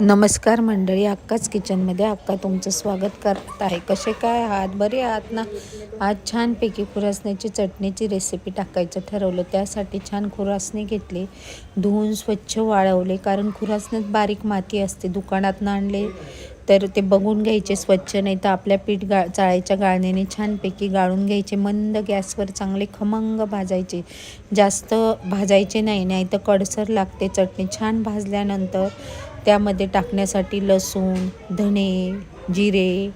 नमस्कार मंडळी अक्काच किचनमध्ये अक्का तुमचं स्वागत करत आहे. कसे काय आहात? बरे आहात ना? आज छानपैकी खुरासण्याची चटणीची रेसिपी टाकायचं ठरवलं. त्यासाठी छान खुरासणी घेतली. धुवून स्वच्छ वाळवले कारण खुरासण्यात बारीक माती असते. दुकानात आणले तर ते बघून घ्यायचे स्वच्छ नाही तर आपल्या पीठ गा चाळायच्या गाळण्याने छानपैकी गाळून घ्यायचे. मंद गॅसवर चांगले खमंग भाजायचे. जास्त भाजायचे नाही नाही तर कडसर लागते चटणी. छान भाजल्यानंतर त्यामध्ये टाकण्यासाठी लसूण धणे जिरे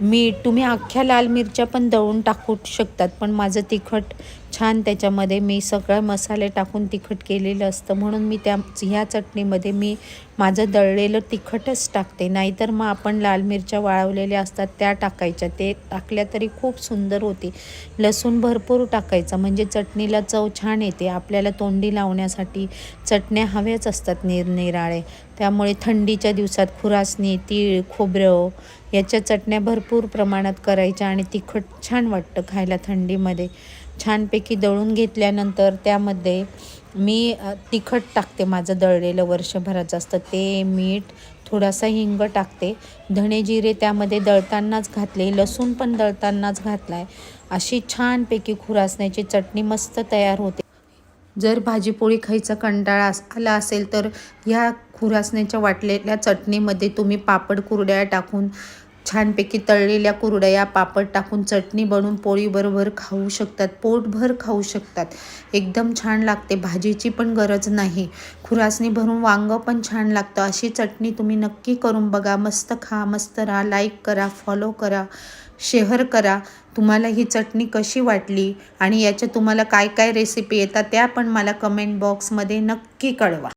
मीठ. तुम्ही अख्ख्या लाल मिरच्या पण दळून टाकू शकतात पण माझं तिखट छान त्याच्यामध्ये मी सगळे मसाले टाकून तिखट केलेलं असतं. म्हणून मी त्या ह्या चटणीमध्ये मी माझं दळलेलं तिखटच टाकते. नाहीतर मग आपण लाल मिरच्या वाळवलेल्या असतात त्या टाकायच्या. ते टाकल्या तरी खूप सुंदर होते. लसूण भरपूर टाकायचं. म्हणजे चटणीला चव छान येते. आपल्याला तोंडी लावण्यासाठी चटण्या हव्याच असतात निरनिराळे त्यामुळे थंडीच्या दिवसात खुरासणी तीळ खोबरं याच्या चटण्या भरपूर प्रमाणात करायच्या आणि तिखट छान वाटतं खायला थंडीमध्ये. छानपैकी दळून घेतल्यानंतर त्यामध्ये मी तिखट टाकते माझं दळलेलं वर्षभराचं असतं ते मीठ थोडासा हिंग टाकते. धणे जिरे त्यामध्ये दळतानाच घातले. लसूण पण दळतानाच घातला आहे अशी छानपैकी खुरासण्याची चटणी मस्त तयार होते. जर भाजीपोळी खायचा कंटाळा आला असेल तर ह्या खुरासण्याच्या वाटलेल्या चटणीमध्ये तुम्ही पापड कुरड्या टाकून छानपैकी तळलेल्या कुरडया पापड टाकून चटणी बनवून पोळीबरोबर खाऊ शकतात पोटभर खाऊ शकतात. एकदम छान लागते. भाजीची पण गरज नाही. खुरासणी भरून वांगं पण छान लागतं. अशी चटणी तुम्ही नक्की करून बघा. मस्त खा मस्त राहा. लाईक करा फॉलो करा शेअर करा. तुम्हाला ही चटणी कशी वाटली आणि याच्या तुम्हाला काय काय रेसिपी येतात त्या पण मला कमेंट बॉक्समध्ये नक्की कळवा.